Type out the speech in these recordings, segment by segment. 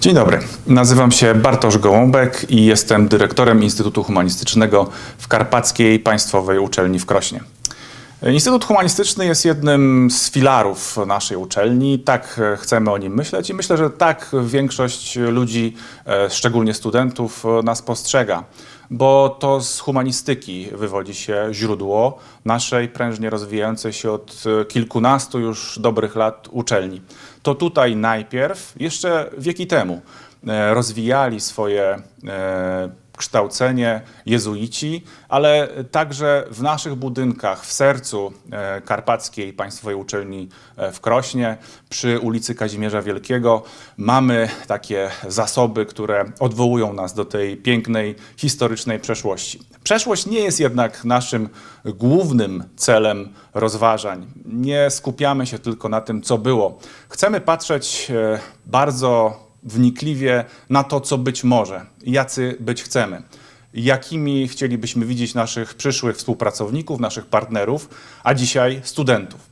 Dzień dobry, nazywam się Bartosz Gołąbek i jestem dyrektorem Instytutu Humanistycznego w Karpackiej Państwowej Uczelni w Krośnie. Instytut Humanistyczny jest jednym z filarów naszej uczelni. Tak e, chcemy o nim myśleć i myślę, że tak większość ludzi, e, szczególnie studentów, e, nas postrzega, bo to z humanistyki wywodzi się źródło naszej prężnie rozwijającej się od kilkunastu już dobrych lat uczelni. To tutaj najpierw, jeszcze wieki temu, rozwijali swoje kształcenie jezuici, ale także w naszych budynkach, w sercu e, Karpackiej Państwowej Uczelni e, w Krośnie, przy ulicy Kazimierza Wielkiego, mamy takie zasoby, które odwołują nas do tej pięknej, historycznej przeszłości. Przeszłość nie jest jednak naszym głównym celem rozważań. Nie skupiamy się tylko na tym, co było. Chcemy patrzeć e, bardzo wnikliwie na to, co być może, jacy być chcemy, jakimi chcielibyśmy widzieć naszych przyszłych współpracowników, naszych partnerów, a dzisiaj studentów.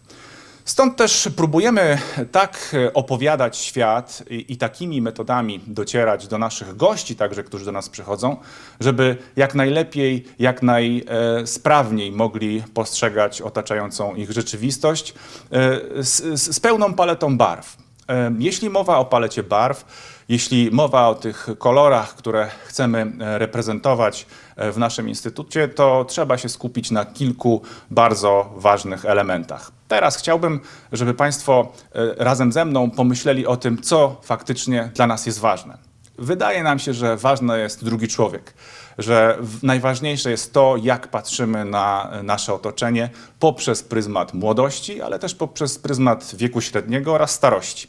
Stąd też próbujemy tak opowiadać świat i, i, takimi metodami docierać do naszych gości, także którzy do nas przychodzą, żeby jak najlepiej, jak najsprawniej mogli postrzegać otaczającą ich rzeczywistość e, z, z pełną paletą barw. Jeśli mowa o palecie barw, jeśli mowa o tych kolorach, które chcemy e, reprezentować e, w naszym instytucie, to trzeba się skupić na kilku bardzo ważnych elementach. Teraz chciałbym, żeby Państwo e, razem ze mną pomyśleli o tym, co faktycznie dla nas jest ważne. Wydaje nam się, że ważny jest drugi człowiek, że najważniejsze jest to, jak patrzymy na nasze otoczenie poprzez pryzmat młodości, ale też poprzez pryzmat wieku średniego oraz starości.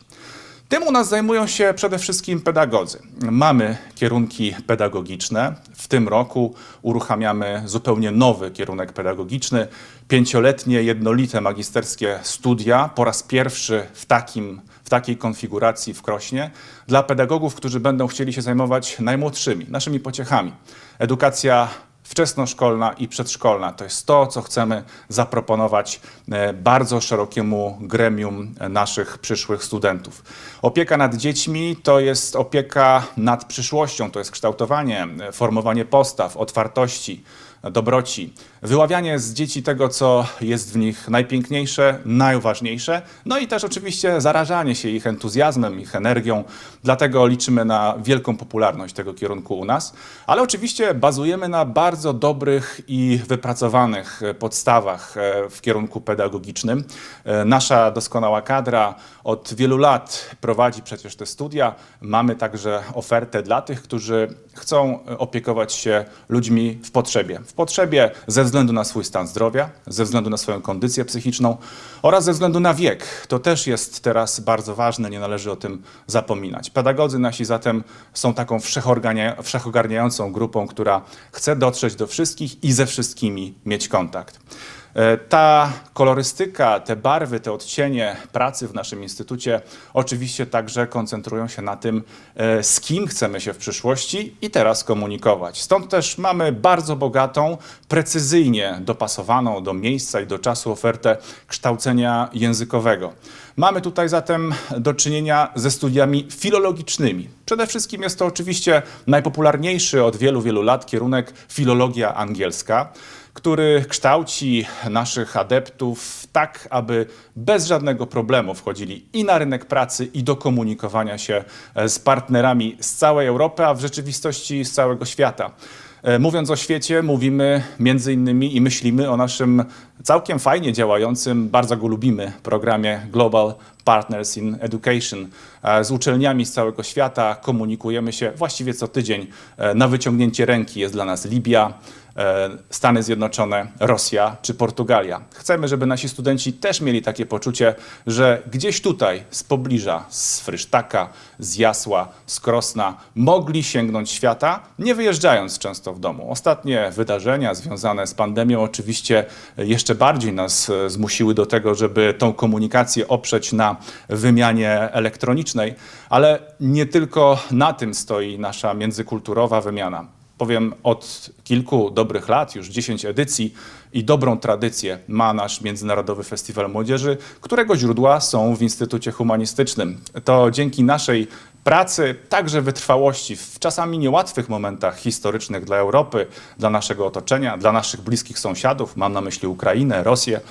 Tym u nas zajmują się przede wszystkim pedagodzy. Mamy kierunki pedagogiczne. W tym roku uruchamiamy zupełnie nowy kierunek pedagogiczny. Pięcioletnie, jednolite magisterskie studia po raz pierwszy w, takim, w takiej konfiguracji w Krośnie dla pedagogów, którzy będą chcieli się zajmować najmłodszymi, naszymi pociechami. Edukacja wczesnoszkolna i przedszkolna. To jest to, co chcemy zaproponować e, bardzo szerokiemu gremium naszych przyszłych studentów. Opieka nad dziećmi to jest opieka nad przyszłością, to jest kształtowanie, e, formowanie postaw, otwartości, dobroci, wyławianie z dzieci tego, co jest w nich najpiękniejsze, najważniejsze, no i też oczywiście zarażanie się ich entuzjazmem, ich energią. Dlatego liczymy na wielką popularność tego kierunku u nas, ale oczywiście bazujemy na bardzo dobrych i wypracowanych podstawach e, w kierunku pedagogicznym. E, Nasza doskonała kadra od wielu lat prowadzi przecież te studia. Mamy także ofertę dla tych, którzy chcą e, opiekować się ludźmi w potrzebie. W potrzebie ze względu na swój stan zdrowia, ze względu na swoją kondycję psychiczną oraz ze względu na wiek. To też jest teraz bardzo ważne, nie należy o tym zapominać. Pedagodzy nasi zatem są taką wszechogarniającą grupą, która chce dotrzeć do wszystkich i ze wszystkimi mieć kontakt. E, Ta kolorystyka, te barwy, te odcienie pracy w naszym instytucie oczywiście także koncentrują się na tym, e, z kim chcemy się w przyszłości i teraz komunikować. Stąd też mamy bardzo bogatą, precyzyjnie dopasowaną do miejsca i do czasu ofertę kształcenia językowego. Mamy tutaj zatem do czynienia ze studiami filologicznymi. Przede wszystkim jest to oczywiście najpopularniejszy od wielu, wielu lat kierunek filologia angielska który kształci naszych adeptów tak, aby bez żadnego problemu wchodzili i na rynek pracy, i do komunikowania się e, z partnerami z całej Europy, a w rzeczywistości z całego świata. E, Mówiąc o świecie, mówimy między innymi i myślimy o naszym całkiem fajnie działającym, bardzo go lubimy programie Global Partners in Education. E, Z uczelniami z całego świata komunikujemy się właściwie co tydzień. Na wyciągnięcie ręki jest dla nas Libia, Stany Zjednoczone, Rosja czy Portugalia. Chcemy, żeby nasi studenci też mieli takie poczucie, że gdzieś tutaj, z pobliża, z Frysztaka, z Jasła, z Krosna, mogli sięgnąć świata, nie wyjeżdżając często w domu. Ostatnie wydarzenia związane z pandemią oczywiście jeszcze bardziej nas e, zmusiły do tego, żeby tą komunikację oprzeć na wymianie elektronicznej, ale nie tylko na tym stoi nasza międzykulturowa wymiana powiem, od kilku dobrych lat, już 10 edycji i dobrą tradycję ma nasz Międzynarodowy Festiwal Młodzieży, którego źródła są w Instytucie Humanistycznym. To dzięki naszej pracy, także wytrwałości w czasami niełatwych momentach historycznych dla Europy, dla naszego otoczenia, dla naszych bliskich sąsiadów, mam na myśli Ukrainę, Rosję.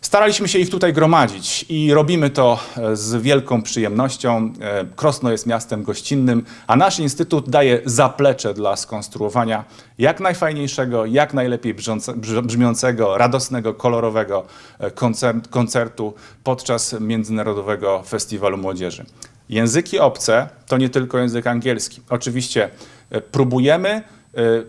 Staraliśmy się ich tutaj gromadzić i robimy to e, z wielką przyjemnością. E, Krosno jest miastem gościnnym, a nasz instytut daje zaplecze dla skonstruowania jak najfajniejszego, jak najlepiej brzmiącego, radosnego, kolorowego e, koncert, koncertu podczas Międzynarodowego Festiwalu Młodzieży. Języki obce to nie tylko język angielski. Oczywiście próbujemy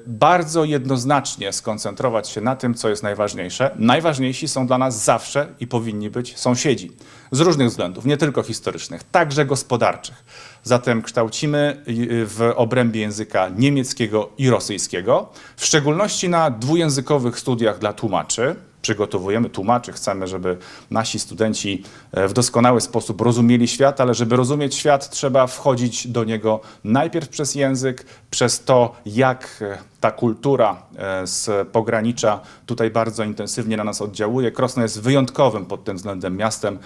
bardzo jednoznacznie skoncentrować się na tym, co jest najważniejsze. Najważniejsi są dla nas zawsze i powinni być sąsiedzi. Z różnych względów, nie tylko historycznych, także gospodarczych. Zatem kształcimy y, w obrębie języka niemieckiego i rosyjskiego, w szczególności na dwujęzykowych studiach dla tłumaczy. Przygotowujemy tłumaczy, chcemy, żeby nasi studenci e, w doskonały sposób rozumieli świat, ale żeby rozumieć świat, trzeba wchodzić do niego najpierw przez język, przez to, jak e, ta kultura e, z pogranicza tutaj bardzo intensywnie na nas oddziałuje. Krosno jest wyjątkowym pod tym względem miastem.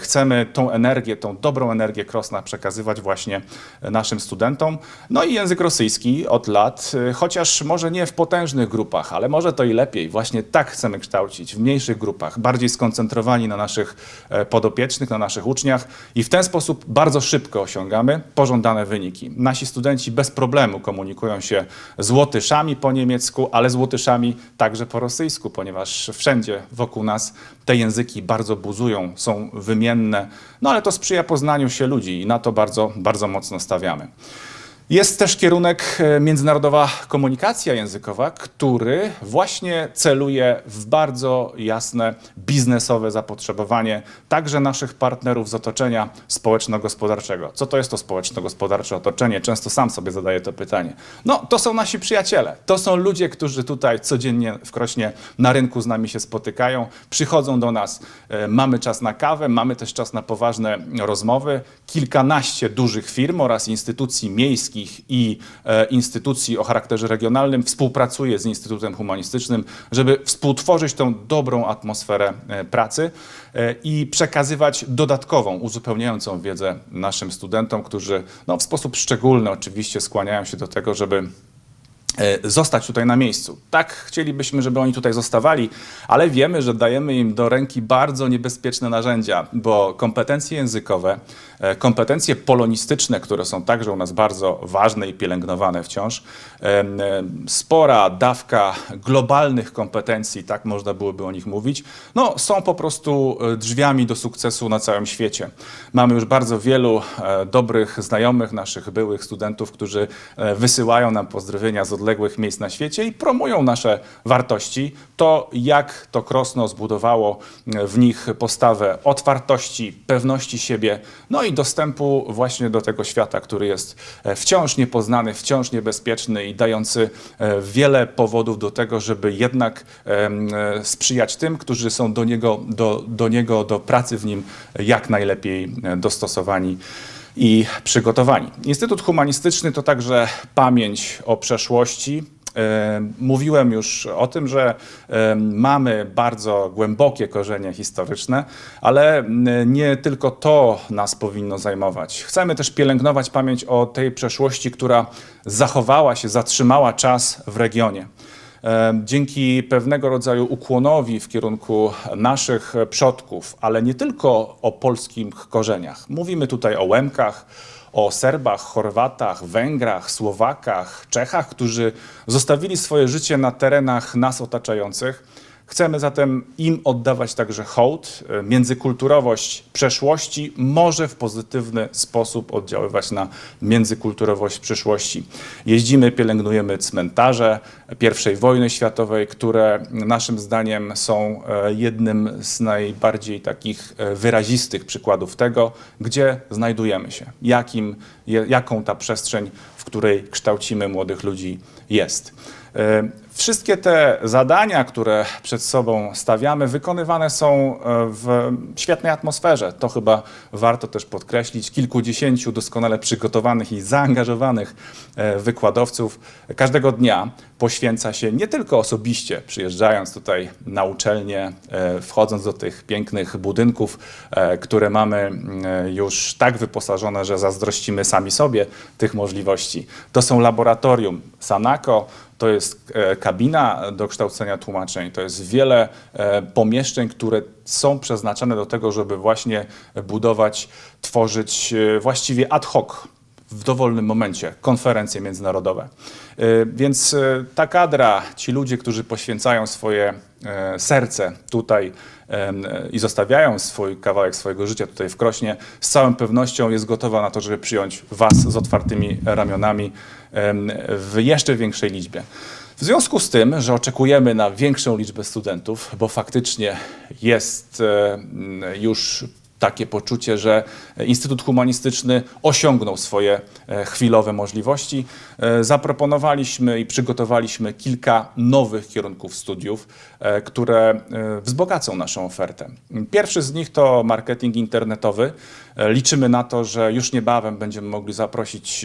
Chcemy tą energię, tą dobrą energię Krosna przekazywać właśnie naszym studentom. No i język rosyjski od lat, chociaż może nie w potężnych grupach, ale może to i lepiej. Właśnie tak chcemy kształcić, w mniejszych grupach, bardziej skoncentrowani na naszych e, podopiecznych, na naszych uczniach i w ten sposób bardzo szybko osiągamy pożądane wyniki. Nasi studenci bez problemu komunikują się z łotyszami po niemiecku, ale z łotyszami także po rosyjsku, ponieważ wszędzie wokół nas te języki bardzo buzują, są wymienne, no ale to sprzyja poznaniu się ludzi i na to bardzo, bardzo mocno stawiamy. Jest też kierunek e, międzynarodowa komunikacja językowa, który właśnie celuje w bardzo jasne biznesowe zapotrzebowanie także naszych partnerów z otoczenia społeczno-gospodarczego. Co to jest to społeczno-gospodarcze otoczenie? Często sam sobie zadaję to pytanie. No, to są nasi przyjaciele. To są ludzie, którzy tutaj codziennie w Krośnie na rynku z nami się spotykają, przychodzą do nas, e, mamy czas na kawę, mamy też czas na poważne rozmowy. Kilkanaście dużych firm oraz instytucji miejskich i e, instytucji o charakterze regionalnym współpracuje z Instytutem Humanistycznym, żeby współtworzyć tą dobrą atmosferę e, pracy e, i przekazywać dodatkową, uzupełniającą wiedzę naszym studentom, którzy no, w sposób szczególny oczywiście skłaniają się do tego, żeby zostać tutaj na miejscu. Tak chcielibyśmy, żeby oni tutaj zostawali, ale wiemy, że dajemy im do ręki bardzo niebezpieczne narzędzia, bo kompetencje językowe, e, kompetencje polonistyczne, które są także u nas bardzo ważne i pielęgnowane wciąż, em, spora dawka globalnych kompetencji, tak można byłoby o nich mówić, no, są po prostu e, drzwiami do sukcesu na całym świecie. Mamy już bardzo wielu e, dobrych znajomych naszych byłych studentów, którzy e, wysyłają nam pozdrowienia z odległych miejsc na świecie i promują nasze wartości. To, jak to Krosno zbudowało e, w nich postawę otwartości, pewności siebie, no i dostępu właśnie do tego świata, który jest e, wciąż niepoznany, wciąż niebezpieczny i dający e, wiele powodów do tego, żeby jednak e, sprzyjać tym, którzy są do niego, do, do niego, do pracy w nim jak najlepiej dostosowani i przygotowani. Instytut Humanistyczny to także pamięć o przeszłości. E, Mówiłem już o tym, że e, mamy bardzo głębokie korzenie historyczne, ale m, nie tylko to nas powinno zajmować. Chcemy też pielęgnować pamięć o tej przeszłości, która zachowała się, zatrzymała czas w regionie. Dzięki pewnego rodzaju ukłonowi w kierunku naszych przodków, ale nie tylko o polskich korzeniach. Mówimy tutaj o Łemkach, o Serbach, Chorwatach, Węgrach, Słowakach, Czechach, którzy zostawili swoje życie na terenach nas otaczających. Chcemy zatem im oddawać także hołd. E, Międzykulturowość przeszłości może w pozytywny sposób oddziaływać na międzykulturowość przyszłości. Jeździmy, pielęgnujemy cmentarze I wojny światowej, które naszym zdaniem są e, jednym z najbardziej takich e, wyrazistych przykładów tego, gdzie znajdujemy się, jakim, jaką ta przestrzeń w w której kształcimy młodych ludzi, jest. Wszystkie te zadania, które przed sobą stawiamy, wykonywane są e, w świetnej atmosferze. To chyba warto też podkreślić. Kilkudziesięciu doskonale przygotowanych i zaangażowanych e, wykładowców każdego dnia poświęca się nie tylko osobiście, przyjeżdżając tutaj na uczelnię, e, wchodząc do tych pięknych budynków, które mamy już tak wyposażone, że zazdrościmy sami sobie tych możliwości. To są laboratorium Sanako, to jest kabina do kształcenia tłumaczeń, to jest wiele e, pomieszczeń, które są przeznaczone do tego, żeby właśnie budować, tworzyć e, właściwie ad hoc w dowolnym momencie konferencje międzynarodowe. Y, Więc ta kadra, ci ludzie, którzy poświęcają swoje e, serce tutaj e, i zostawiają swój kawałek swojego życia tutaj w Krośnie, z całą pewnością jest gotowa na to, żeby przyjąć Was z otwartymi ramionami w jeszcze większej liczbie. W związku z tym, że oczekujemy na większą liczbę studentów, bo faktycznie jest e, już takie poczucie, że Instytut Humanistyczny osiągnął swoje e, chwilowe możliwości. E, Zaproponowaliśmy i przygotowaliśmy kilka nowych kierunków studiów, e, które wzbogacą naszą ofertę. Pierwszy z nich to marketing internetowy. E, Liczymy na to, że już niebawem będziemy mogli zaprosić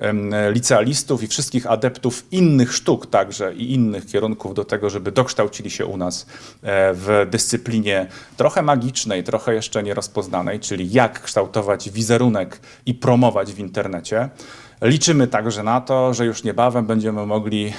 e, licealistów i wszystkich adeptów innych sztuk także i innych kierunków do tego, żeby dokształcili się u nas e, w dyscyplinie trochę magicznej, trochę jeszcze nierozpoznanej, czyli jak kształtować wizerunek i promować w internecie. Liczymy także na to, że już niebawem będziemy mogli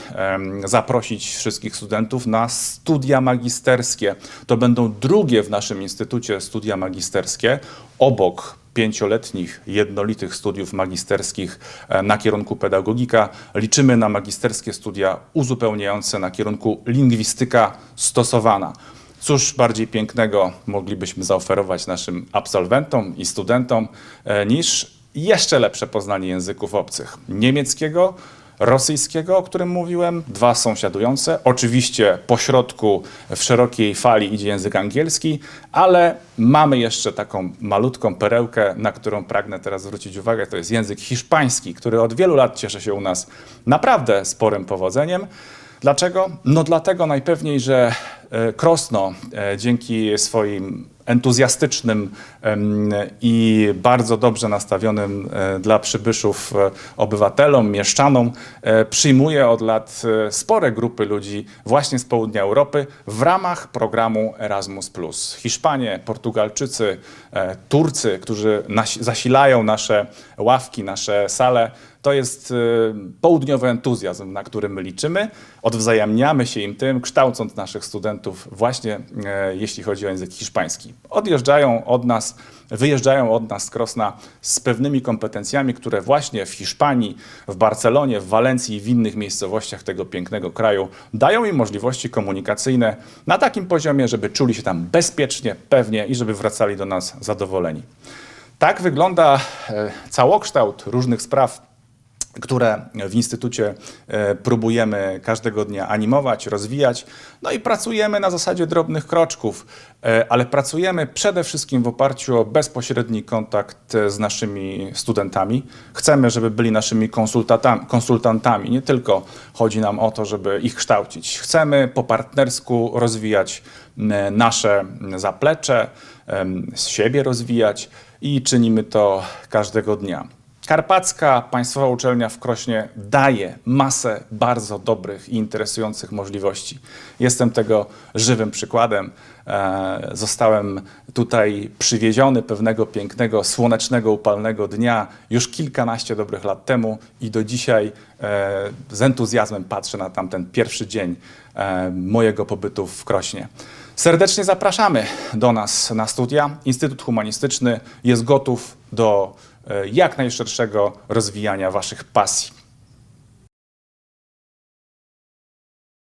zaprosić wszystkich studentów na studia magisterskie. To będą drugie w naszym instytucie studia magisterskie obok pięcioletnich, jednolitych studiów magisterskich na kierunku pedagogika. Liczymy na magisterskie studia uzupełniające na kierunku lingwistyka stosowana. Cóż bardziej pięknego moglibyśmy zaoferować naszym absolwentom i studentom e, niż jeszcze lepsze poznanie języków obcych. Niemieckiego, rosyjskiego, o którym mówiłem, dwa sąsiadujące. Oczywiście po środku w szerokiej fali idzie język angielski, ale mamy jeszcze taką malutką perełkę, na którą pragnę teraz zwrócić uwagę. To jest język hiszpański, który od wielu lat cieszy się u nas naprawdę sporym powodzeniem. Dlaczego? No dlatego najpewniej, że e, Krosno e, dzięki swoim entuzjastycznym i bardzo dobrze nastawionym e, dla przybyszów e, obywatelom, mieszczanom, e, przyjmuje od lat spore grupy ludzi właśnie z południa Europy w ramach programu Erasmus. Hiszpanie, Portugalczycy, Turcy, którzy zasilają nasze ławki, nasze sale, to jest e, południowy entuzjazm, na który my liczymy. Odwzajemniamy się im tym, kształcąc naszych studentów właśnie e, jeśli chodzi o język hiszpański. Odjeżdżają od nas, wyjeżdżają od nas z Krosna z pewnymi kompetencjami, które właśnie w Hiszpanii, w Barcelonie, w Walencji i w innych miejscowościach tego pięknego kraju dają im możliwości komunikacyjne na takim poziomie, żeby czuli się tam bezpiecznie, pewnie i żeby wracali do nas zadowoleni. Tak wygląda e, całokształt różnych spraw które w Instytucie e, próbujemy każdego dnia animować, rozwijać. No i pracujemy na zasadzie drobnych kroczków, e, ale pracujemy przede wszystkim w oparciu o bezpośredni kontakt z naszymi studentami. Chcemy, żeby byli naszymi konsultantami. Nie tylko chodzi nam o to, żeby ich kształcić. Chcemy po partnersku rozwijać nasze zaplecze, z siebie rozwijać i czynimy to każdego dnia. Karpacka Państwowa Uczelnia w Krośnie daje masę bardzo dobrych i interesujących możliwości. Jestem tego żywym przykładem. E, Zostałem tutaj przywieziony pewnego pięknego, słonecznego, upalnego dnia już kilkanaście dobrych lat temu i do dzisiaj e, z entuzjazmem patrzę na tamten pierwszy dzień e, mojego pobytu w Krośnie. Serdecznie zapraszamy do nas na studia. Instytut Humanistyczny jest gotów do jak najszerszego rozwijania Waszych pasji.